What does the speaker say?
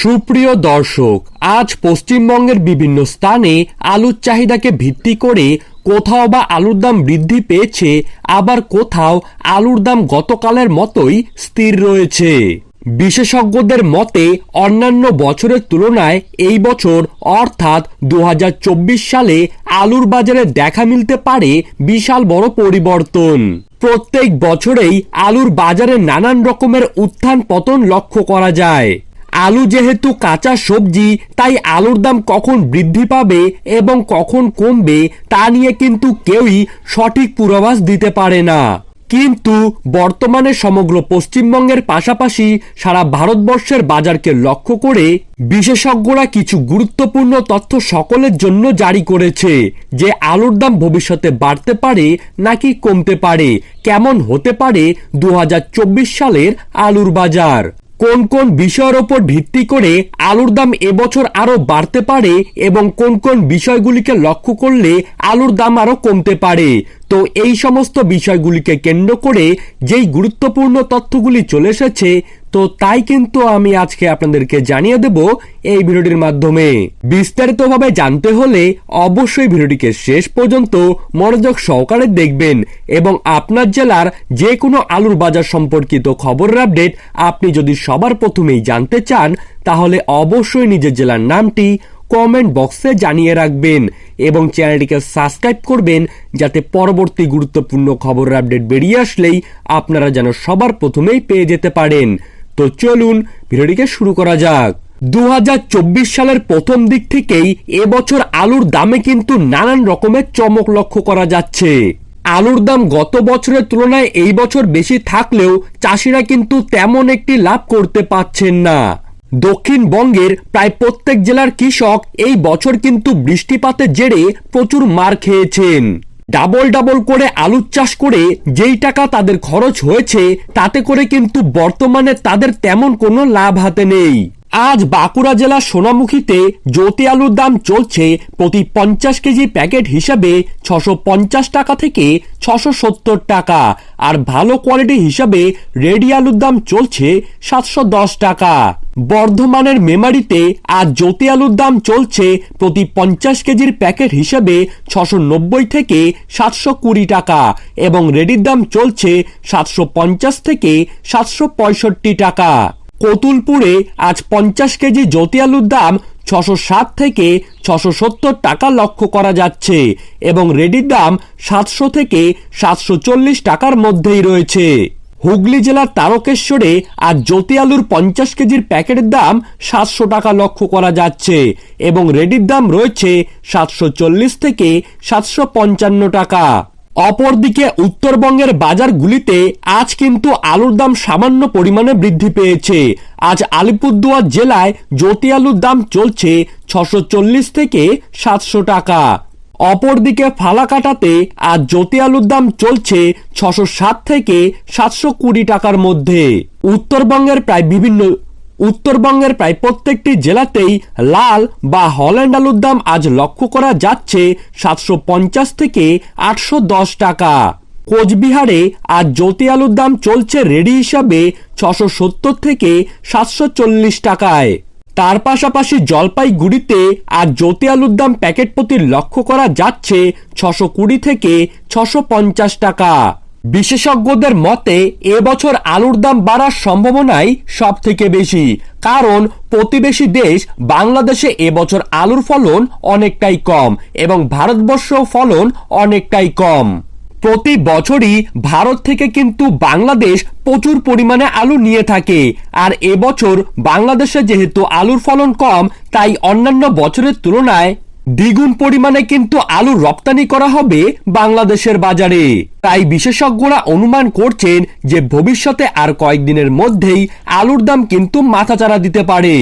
সুপ্রিয় দর্শক, আজ পশ্চিমবঙ্গের বিভিন্ন স্থানে আলুর চাহিদাকে ভিত্তি করে কোথাও বা আলুর দাম বৃদ্ধি পেয়েছে, আবার কোথাও আলুর দাম গতকালের মতোই স্থির রয়েছে। বিশেষজ্ঞদের মতে, অন্যান্য বছরের তুলনায় এই বছর, অর্থাৎ দু হাজার চব্বিশ সালে, আলুর বাজারে দেখা মিলতে পারে বিশাল বড় পরিবর্তন। প্রত্যেক বছরেই আলুর বাজারে নানান রকমের উত্থান পতন লক্ষ্য করা যায়। আলু যেহেতু কাঁচা সবজি, তাই আলুর দাম কখন বৃদ্ধি পাবে এবং কখন কমবে, তা নিয়ে কিন্তু কেউই সঠিক পূর্বাভাস দিতে পারে না। কিন্তু বর্তমানে সমগ্র পশ্চিমবঙ্গের পাশাপাশি সারা ভারতবর্ষের বাজারকে লক্ষ্য করে বিশেষজ্ঞরা কিছু গুরুত্বপূর্ণ তথ্য সকলের জন্য জারি করেছে, যে আলুর দাম ভবিষ্যতে বাড়তে পারে নাকি কমতে পারে, কেমন হতে পারে দু হাজার চব্বিশ সালের আলুর বাজার। কোন কোন বিষয়ের ওপর ভিত্তি করে আলুর দাম এবছর আরও বাড়তে পারে এবং কোন কোন বিষয়গুলিকে লক্ষ্য করলে আলুর দাম আরও কমতে পারে? তো এই সমস্ত বিষয়গুলিকে কেন্দ্র করে যেই গুরুত্বপূর্ণ তথ্যগুলি চলে এসেছে তো তাই কিন্তু আমি আজকে আপনাদেরকে জানিয়ে দেব এই ভিডিওটির মাধ্যমে। বিস্তারিতভাবে জানতে হলে অবশ্যই ভিডিওটিকে শেষ পর্যন্ত মনোযোগ সহকারে দেখবেন এবং আপনার জেলার যে কোনো আলুর বাজার সম্পর্কিত খবরের আপডেট আপনি যদি সবার প্রথমেই জানতে চান, তাহলে অবশ্যই নিজের জেলার নামটি কমেন্ট বক্সে জানিয়ে রাখবেন এবং চ্যানেলটিকে সাবস্ক্রাইব করবেন যাতে পরবর্তী গুরুত্বপূর্ণ খবরের আপডেট বেরিয়ে আসলেই আপনারা যেন সবার প্রথমেই পেয়ে যেতে পারেন। তো চলুন ভিডিওটিকে শুরু করা যাক। দু হাজার চব্বিশ সালের প্রথম দিক থেকেই এবছর আলুর দামে কিন্তু নানান রকমের চমক লক্ষ্য করা যাচ্ছে। আলুর দাম গত বছরের তুলনায় এই বছর বেশি থাকলেও চাষিরা কিন্তু তেমন একটি লাভ করতে পারছেন না। দক্ষিণবঙ্গের প্রায় প্রত্যেক জেলার কৃষক এই বছর কিন্তু বৃষ্টিপাতের জেরে প্রচুর মার খেয়েছেন। ডাবল ডাবল করে আলুর চাষ করে যেই টাকা তাদের খরচ হয়েছে, তাতে করে কিন্তু বর্তমানে তাদের তেমন কোনো লাভ হাতে নেই। আজ বাঁকুড়া জেলার সোনামুখীতে জ্যোতি আলুর দাম চলছে প্রতি পঞ্চাশ কেজি প্যাকেট হিসাবে ছশো পঞ্চাশ টাকা থেকে ছশো সত্তর টাকা, আর ভালো কোয়ালিটি হিসাবে রেডি আলুর দাম চলছে সাতশো দশ টাকা। বর্ধমানের মেমারিতে আজ জ্যোতি আলুর দাম চলছে প্রতি পঞ্চাশ কেজির প্যাকেট হিসেবে ছশো নব্বই থেকে সাতশো কুড়ি টাকা এবং রেডির দাম চলছে সাতশো পঞ্চাশ থেকে সাতশো পঁয়ষট্টি টাকা। কতুলপুরে আজ পঞ্চাশ কেজি জ্যোতি আলুর দাম ছশো ষাট থেকে ছশো সত্তর টাকা লক্ষ্য করা যাচ্ছে এবং রেডির দাম সাতশো থেকে সাতশো চল্লিশ টাকার মধ্যেই রয়েছে। হুগলি জেলার তারকেশ্বরে আজ জ্যোতি আলুর পঞ্চাশ কেজির প্যাকেটের দাম সাতশো টাকা লক্ষ্য করা যাচ্ছে এবং রেডির দাম রয়েছে সাতশো চল্লিশ থেকে সাতশো পঞ্চান্ন টাকা। অপরদিকে উত্তরবঙ্গের বাজারগুলিতে আজ কিন্তু আলুর দাম সামান্য পরিমাণে বৃদ্ধি পেয়েছে। আজ আলিপুরদুয়ার জেলায় জ্যোতি আলুর দাম চলছে ছশো থেকে সাতশো টাকা। অপরদিকে ফালাকাটাতে আজ জ্যোতি আলুর দাম চলছে ছশো সাত থেকে সাতশো কুড়ি টাকার মধ্যে। উত্তরবঙ্গের প্রায় বিভিন্ন উত্তরবঙ্গের প্রায় প্রত্যেকটি জেলাতেই লাল বা হল্যান্ড আলুর দাম আজ লক্ষ্য করা যাচ্ছে সাতশো পঞ্চাশ থেকে আটশো দশ টাকা। কোচবিহারে আজ জ্যোতি আলুর দাম চলছে রেডি হিসাবে ছশো সত্তর থেকে সাতশো চল্লিশ টাকায়। তার পাশাপাশি জলপাইগুড়িতে আজ জ্যোতি আলুর দাম প্যাকেট প্রতি লক্ষ্য করা যাচ্ছে ছশো কুড়ি থেকে ছশো পঞ্চাশ টাকা। বিশেষজ্ঞদের মতে এবছর আলুর দাম বাড়ার সম্ভাবনাই সব থেকে বেশি, কারণ প্রতিবেশী দেশ বাংলাদেশে এবছর আলুর ফলন অনেকটাই কম এবং ভারতবর্ষ ফলন অনেকটাই কম। প্রতি বছরই ভারত থেকে কিন্তু বাংলাদেশ প্রচুর পরিমাণে আলু নিয়ে থাকে। আর এবছর বাংলাদেশে যেহেতু আলুর ফলন কম, তাই অন্যান্য বছরের তুলনায় দ্বিগুণ পরিমাণে কিন্তু আলু রপ্তানি করা হবে বাংলাদেশের বাজারে। তাই বিশেষজ্ঞরা অনুমান করছেন যে ভবিষ্যতে আর কয়েকদিনের মধ্যেই আলুর দাম কিন্তু মাথাচাড়া দিতে পারে।